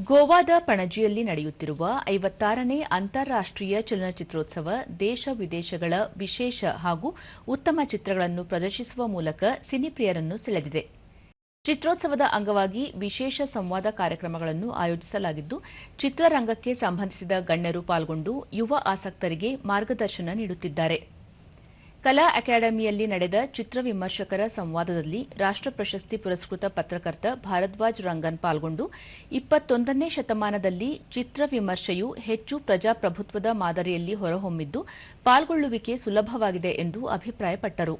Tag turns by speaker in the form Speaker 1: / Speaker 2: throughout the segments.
Speaker 1: ಗೋವಾದ ಪಣಜಿಯಲ್ಲಿ ನಡೆಯುತ್ತಿರುವ ಐವತ್ತಾರನೇ ಅಂತಾರಾಷ್ಟೀಯ ಚಲನಚಿತ್ರೋತ್ಸವ ದೇಶ ವಿದೇಶಗಳ ವಿಶೇಷ ಹಾಗೂ ಉತ್ತಮ ಚಿತ್ರಗಳನ್ನು ಪ್ರದರ್ಶಿಸುವ ಮೂಲಕ ಸಿನಿಪ್ರಿಯರನ್ನು ಸೆಳೆದಿದೆ. ಚಿತ್ರೋತ್ಸವದ ಅಂಗವಾಗಿ ವಿಶೇಷ ಸಂವಾದ ಕಾರ್ಯಕ್ರಮಗಳನ್ನು ಆಯೋಜಿಸಲಾಗಿದ್ದು, ಚಿತ್ರರಂಗಕ್ಕೆ ಸಂಬಂಧಿಸಿದ ಗಣ್ಯರು ಪಾಲ್ಗೊಂಡು ಯುವ ಆಸಕ್ತರಿಗೆ ಮಾರ್ಗದರ್ಶನ ನೀಡುತ್ತಿದ್ದಾರೆ. ಕಲಾ ಅಕಾಡೆಮಿಯಲ್ಲಿ ನಡೆದ ಚಿತ್ರ ವಿಮರ್ಶಕರ ಸಂವಾದದಲ್ಲಿ ರಾಷ್ಟ್ರ ಪ್ರಶಸ್ತಿ ಪುರಸ್ಕೃತ ಪತ್ರಕರ್ತ ಭಾರದ್ವಾಜ್ ರಂಗನ್ ಪಾಲ್ಗೊಂಡು ಇಪ್ಪತ್ತೊಂದನೇ ಶತಮಾನದಲ್ಲಿ ಚಿತ್ರ ವಿಮರ್ಶೆಯು ಹೆಚ್ಚು ಪ್ರಜಾಪ್ರಭುತ್ವದ ಮಾದರಿಯಲ್ಲಿ ಹೊರಹೊಮ್ಮಿದ್ದು ಪಾಲ್ಗೊಳ್ಳುವಿಕೆ ಸುಲಭವಾಗಿದೆ ಎಂದು ಅಭಿಪ್ರಾಯಪಟ್ಟರು.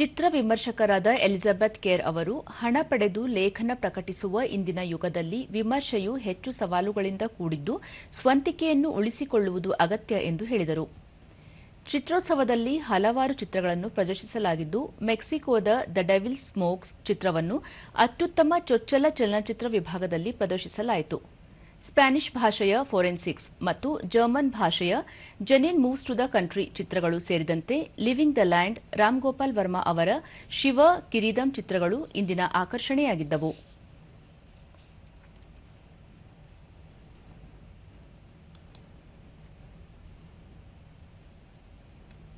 Speaker 1: ಚಿತ್ರ ವಿಮರ್ಶಕರಾದ ಎಲಿಜಬೆತ್ ಕೇರ್ ಅವರು ಹಣ ಪಡೆದು ಲೇಖನ ಪ್ರಕಟಿಸುವ ಇಂದಿನ ಯುಗದಲ್ಲಿ ವಿಮರ್ಶೆಯು ಹೆಚ್ಚು ಸವಾಲುಗಳಿಂದ ಕೂಡಿದ್ದು ಸ್ವಂತಿಕೆಯನ್ನು ಉಳಿಸಿಕೊಳ್ಳುವುದು ಅಗತ್ಯ ಎಂದು ಹೇಳಿದರು. ಚಿತ್ರೋತ್ಸವದಲ್ಲಿ ಹಲವಾರು ಚಿತ್ರಗಳನ್ನು ಪ್ರದರ್ಶಿಸಲಾಗಿದ್ದು, ಮೆಕ್ಸಿಕೋದ ದ ಡೆವಿಲ್ ಸ್ಮೋಕ್ಸ್ ಚಿತ್ರವನ್ನು ಅತ್ಯುತ್ತಮ ಚೊಚ್ಚಲ ಚಲನಚಿತ್ರ ವಿಭಾಗದಲ್ಲಿ ಪ್ರದರ್ಶಿಸಲಾಯಿತು. ಸ್ಪ್ಯಾನಿಷ್ ಭಾಷೆಯ ಫೋರೆನ್ಸಿಕ್ಸ್ ಮತ್ತು ಜರ್ಮನ್ ಭಾಷೆಯ Jenin moves to the country ಚಿತ್ರಗಳು ಸೇರಿದಂತೆ living the land, Ram Gopal Varma ಅವರ ಶಿವ ಕಿರೀದಂ ಚಿತ್ರಗಳು ಇಂದಿನ ಆಕರ್ಷಣೆಯಾಗಿದ್ದವು.